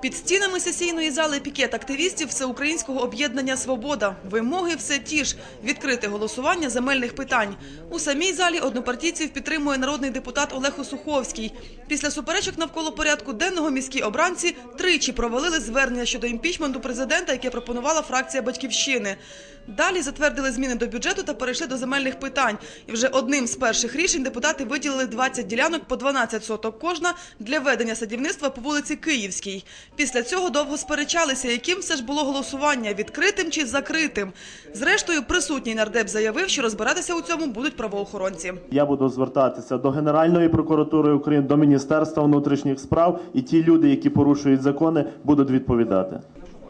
Під стінами сесійної зали пікет активістів Всеукраїнського об'єднання Свобода. Вимоги все ті ж відкрити голосування земельних питань. У самій залі однопартійців підтримує народний депутат Олег Осуховський. Після суперечок навколо порядку денного міські обранці тричі провалили звернення щодо імпічменту президента, яке пропонувала фракція Батьківщини. Далі затвердили зміни до бюджету та перейшли до земельних питань. І вже одним з перших рішень депутати виділили 20 ділянок по 12 соток кожна для ведення садівництва по вулиці Київській. Після цього довго сперечалися, яким все ж було голосування відкритим чи закритим. Зрештою, присутній нардеп заявив, що розбиратися у цьому будуть правоохоронці. Я буду звертатися до Генеральної прокуратури України, до Міністерства внутрішніх справ, і ті люди, які порушують закони, будуть відповідати.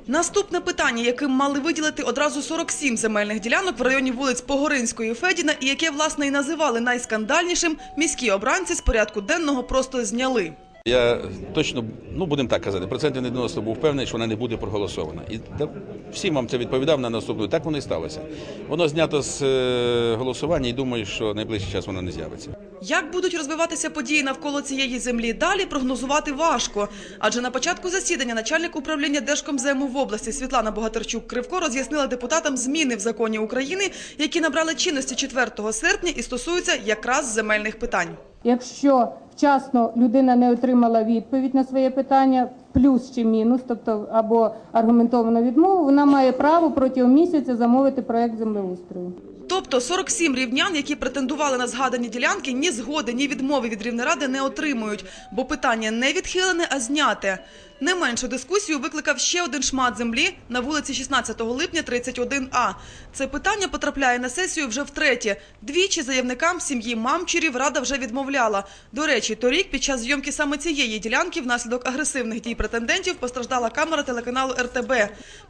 Наступне питання, яким мали виділити одразу 47 земельних ділянок в районі вулиць Погоринської і Федіна, і яке власне і називали найскандальнішим, міські обранці з порядку денного просто зняли. Я точно, ну будемо так казати, процентів на 90 був впевнений, що вона не буде проголосована. І да, всім вам це відповідав на наступну. Так воно і сталося. Воно знято з е, голосування і думаю, що найближчий час воно не з'явиться. Як будуть розвиватися події навколо цієї землі далі, прогнозувати важко. Адже на початку засідання начальник управління Держкомзему в області Світлана Богатирчук-Кривко роз'яснила депутатам зміни в законі України, які набрали чинності 4 серпня і стосуються якраз земельних питань. Якщо вчасно людина не отримала відповідь на своє питання, плюс чи мінус, тобто або аргументовану відмову, вона має право протягом місяця замовити проект землеустрою. Тобто 47 рівнян, які претендували на згадані ділянки, ні згоди, ні відмови від Рівнеради не отримують, бо питання не відхилене, а зняте. Не меншу дискусію викликав ще один шмат землі на вулиці 16 липня 31А. Це питання потрапляє на сесію вже втретє. Двічі заявникам сім'ї мамчурів рада вже відмовляла. До речі, торік під час зйомки саме цієї ділянки внаслідок агресивних дій претендентів постраждала камера телеканалу РТБ.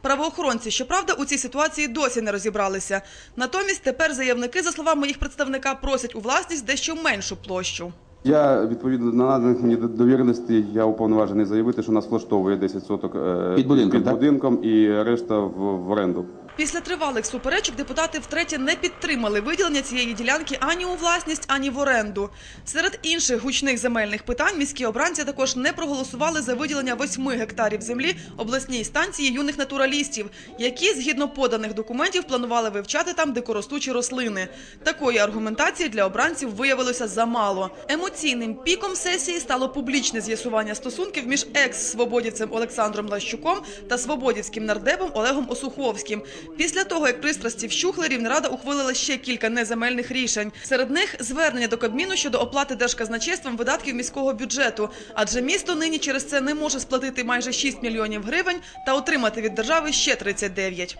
Правоохоронці, щоправда, у цій ситуації досі не розібралися. Натомість тепер заявники, за словами їх представника, просять у власність дещо меншу площу. Я відповідно до наданих мені довіреностей, я уповноважений заявити, що нас влаштовує 10 соток е, Під будинком, під так? будинком і решта в, в оренду. Після тривалих суперечок депутати втретє не підтримали виділення цієї ділянки ані у власність, ані в оренду. Серед інших гучних земельних питань міські обранці також не проголосували за виділення 8 гектарів землі обласній станції юних натуралістів, які, згідно поданих документів, планували вивчати там дикоростучі рослини. Такої аргументації для обранців виявилося замало. Емоційним піком сесії стало публічне з'ясування стосунків між екс-свободівцем Олександром Лащуком та свободівським нардепом Олегом Осуховським. Після того, як пристрасті вщухли, Рівнерада ухвалила ще кілька неземельних рішень. Серед них звернення до Кабміну щодо оплати держказначейством видатків міського бюджету, адже місто нині через це не може сплатити майже 6 мільйонів гривень та отримати від держави ще 39.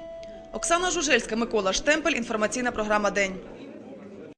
Оксана Жужельська, Микола Штемпель. Інформаційна програма День.